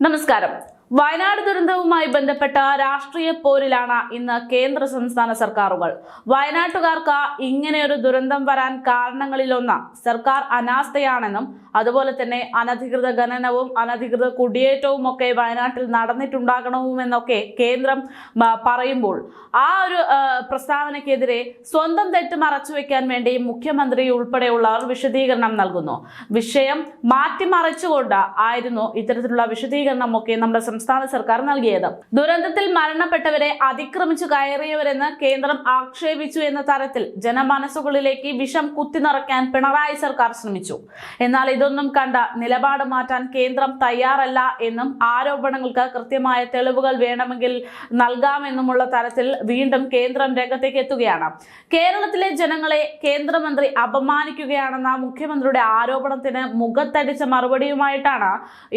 നമസ്കാരം വയനാട് ദുരന്തവുമായി ബന്ധപ്പെട്ട രാഷ്ട്രീയ പോരിലാണ് ഇന്ന് കേന്ദ്ര സംസ്ഥാന സർക്കാരുകൾ. വയനാട്ടുകാർക്ക് ഇങ്ങനെ ഒരു ദുരന്തം വരാൻ കാരണങ്ങളിലൊന്ന് സർക്കാർ അനാസ്ഥയാണെന്നും അതുപോലെ തന്നെ അനധികൃത ഖനനവും അനധികൃത കുടിയേറ്റവും ഒക്കെ വയനാട്ടിൽ നടന്നിട്ടുണ്ടാകണമെന്നൊക്കെ കേന്ദ്രം പറയുമ്പോൾ. ആ ഒരു പ്രസ്താവനയ്ക്കെതിരെ സ്വന്തം തെറ്റ് മറച്ചുവെക്കാൻ വേണ്ടി മുഖ്യമന്ത്രി ഉൾപ്പെടെയുള്ളവർ വിശദീകരണം നൽകുന്നു. വിഷയം മാറ്റിമറിച്ചുകൊണ്ട് ആയിരുന്നു ഇത്തരത്തിലുള്ള വിശദീകരണമൊക്കെ നമ്മുടെ സംസ്ഥാന സർക്കാർ നൽകിയത്. ദുരന്തത്തിൽ മരണപ്പെട്ടവരെ അതിക്രമിച്ചു കയറിയവരെന്ന് കേന്ദ്രം ആക്ഷേപിച്ചു എന്ന തരത്തിൽ ജനമനസ്സുകളിലേക്ക് വിഷം കുത്തിനിറയ്ക്കാൻ പിണറായി സർക്കാർ ശ്രമിച്ചു. എന്നാൽ ഇതൊന്നും കണ്ട നിലപാട് മാറ്റാൻ കേന്ദ്രം തയ്യാറല്ല എന്നും ആരോപണങ്ങൾക്ക് കൃത്യമായ തെളിവുകൾ വേണമെങ്കിൽ നൽകാമെന്നുമുള്ള തരത്തിൽ വീണ്ടും കേന്ദ്രം രംഗത്തേക്ക് എത്തുകയാണ്. കേരളത്തിലെ ജനങ്ങളെ കേന്ദ്രമന്ത്രി അപമാനിക്കുകയാണെന്ന മുഖ്യമന്ത്രിയുടെ ആരോപണത്തിന് മുഖത്തടിച്ച മറുപടിയുമായിട്ടാണ്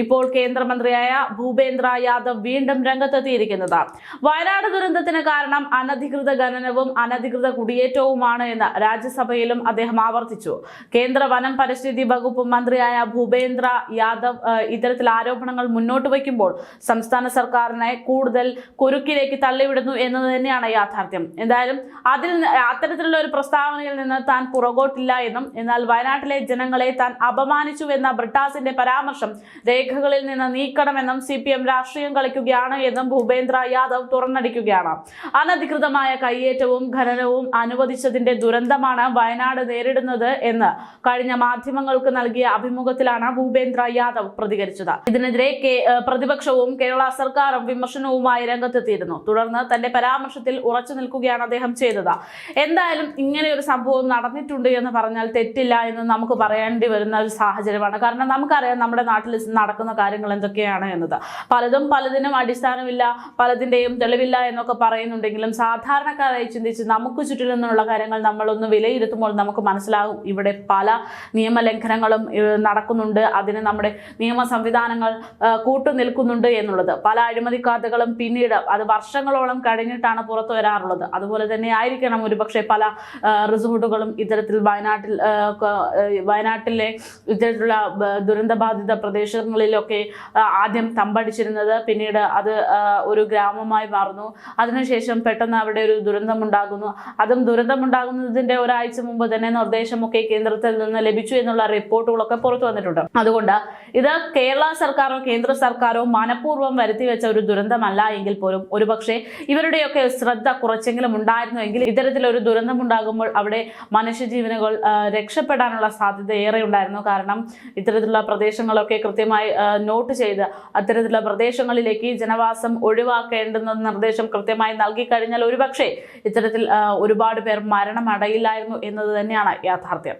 ഇപ്പോൾ കേന്ദ്രമന്ത്രിയായ ഭൂപേന്ദ്ര യാദവ് വീണ്ടും രംഗത്തെത്തിയിരിക്കുന്നത്. വയനാട് ദുരന്തത്തിന് കാരണം അനധികൃത ഖനനവും അനധികൃത കുടിയേറ്റവുമാണ് എന്ന് രാജ്യസഭയിലും അദ്ദേഹം ആവർത്തിച്ചു. കേന്ദ്ര വനം പരിസ്ഥിതി വകുപ്പ് മന്ത്രിയായ ഭൂപേന്ദ്ര യാദവ് ഇത്തരത്തിൽ ആരോപണങ്ങൾ മുന്നോട്ട് വയ്ക്കുമ്പോൾ സംസ്ഥാന സർക്കാരിനെ കൂടുതൽ കുരുക്കിലേക്ക് തള്ളിവിടുന്നു എന്നത് തന്നെയാണ് യാഥാർത്ഥ്യം. എന്തായാലും അതിൽ അത്തരത്തിലുള്ള ഒരു പ്രസ്താവനയിൽ നിന്ന് താൻ പുറകോട്ടില്ല എന്നും എന്നാൽ വയനാട്ടിലെ ജനങ്ങളെ താൻ അപമാനിച്ചു എന്ന ബ്രിട്ടാസിന്റെ പരാമർശം രേഖകളിൽ നിന്ന് നീക്കണമെന്നും സി പി എം രാഷ്ട്രീയം കളിക്കുകയാണ് എന്നും ഭൂപേന്ദ്ര യാദവ് തുറന്നടിക്കുകയാണ്. അനധികൃതമായ കയ്യേറ്റവും ഖനനവും അനുവദിച്ചതിന്റെ ദുരന്തമാണ് വയനാട് നേരിടുന്നത് എന്ന് കഴിഞ്ഞ മാധ്യമങ്ങൾക്ക് നൽകിയ അഭിമുഖത്തിലാണ് ഭൂപേന്ദ്ര യാദവ് പ്രതികരിച്ചത്. ഇതിനെതിരെ പ്രതിപക്ഷവും കേരള സർക്കാരും വിമർശനവുമായി രംഗത്തെത്തിയിരുന്നു. തുടർന്ന് തന്റെ പരാമർശത്തിൽ ഉറച്ചു നിൽക്കുകയാണ് അദ്ദേഹം ചെയ്തത്. എന്തായാലും ഇങ്ങനെ ഒരു സംഭവം നടന്നിട്ടുണ്ട് എന്ന് പറഞ്ഞാൽ തെറ്റില്ല എന്ന് നമുക്ക് പറയേണ്ടി വരുന്ന ഒരു സാഹചര്യമാണ്. കാരണം നമുക്കറിയാം നമ്മുടെ നാട്ടിൽ നടക്കുന്ന കാര്യങ്ങൾ എന്തൊക്കെയാണ് എന്നത്. പലതും പലതിനും അടിസ്ഥാനമില്ല പലതിന്റെയും തെളിവില്ല എന്നൊക്കെ പറയുന്നുണ്ടെങ്കിലും സാധാരണക്കാരായി ചിന്തിച്ച് നമുക്ക് ചുറ്റിലും നിന്നുള്ള കാര്യങ്ങൾ നമ്മളൊന്ന് വിലയിരുത്തുമ്പോൾ നമുക്ക് മനസ്സിലാകും. ഇവിടെ പല നിയമലംഘനങ്ങളും നടക്കുന്നുണ്ട്. അതിന് നമ്മുടെ നിയമ സംവിധാനങ്ങൾ കൂട്ടുനിൽക്കുന്നുണ്ട് എന്നുള്ളത്. പല അഴിമതി കഥകളും പിന്നീട് അത് വർഷങ്ങളോളം കഴിഞ്ഞിട്ടാണ് പുറത്തു വരാറുള്ളത്. അതുപോലെ തന്നെ ആയിരിക്കണം ഒരുപക്ഷെ പല റിസോർട്ടുകളും ഇത്തരത്തിൽ വയനാട്ടിൽ വയനാട്ടിലെ ഇത്തരത്തിലുള്ള ദുരന്ത ദുരന്തബാധിത പ്രദേശങ്ങളിലൊക്കെ ആദ്യം തമ്പടിച്ചിരുന്നത് പിന്നീട് അത് ഒരു ഗ്രാമമായി മാറുന്നു. അതിനുശേഷം പെട്ടെന്ന് അവിടെ ഒരു ദുരന്തം ഉണ്ടാകുന്നു അതും ദുരന്തം ഉണ്ടാകുന്നതിന്റെ ഒരാഴ്ച മുമ്പ് തന്നെ നിർദ്ദേശമൊക്കെ കേന്ദ്രത്തിൽ നിന്ന് ലഭിച്ചു എന്നുള്ള റിപ്പോർട്ടുകളൊക്കെ പുറത്തു വന്നിട്ടുണ്ട്. അതുകൊണ്ട് ഇത് കേരള സർക്കാരോ കേന്ദ്ര സർക്കാരോ മനഃപൂർവം വരുത്തി വെച്ച ഒരു ദുരന്തമല്ല എങ്കിൽ പോലും ഒരുപക്ഷെ ഇവരുടെയൊക്കെ ശ്രദ്ധ കുറച്ചെങ്കിലും ഉണ്ടായിരുന്നുവെങ്കിൽ ഇത്തരത്തിലൊരു ദുരന്തമുണ്ടാകുമ്പോൾ അവിടെ മനുഷ്യജീവനുകൾ രക്ഷപ്പെടാനുള്ള സാധ്യത ഏറെ ഉണ്ടായിരുന്നു. കാരണം ഇത്തരത്തിലുള്ള പ്രദേശങ്ങളൊക്കെ കൃത്യമായി നോട്ട് ചെയ്ത് അത്തരത്തിലുള്ള പ്രദേശങ്ങളിലേക്ക് ജനവാസം ഒഴിവാക്കേണ്ടെന്ന നിർദ്ദേശം കൃത്യമായി നൽകി കഴിഞ്ഞാൽ ഒരുപക്ഷെ ഇത്തരത്തിൽ ഒരുപാട് പേർ മരണമടയില്ലായിരുന്നു എന്നത് തന്നെയാണ് യാഥാർത്ഥ്യം.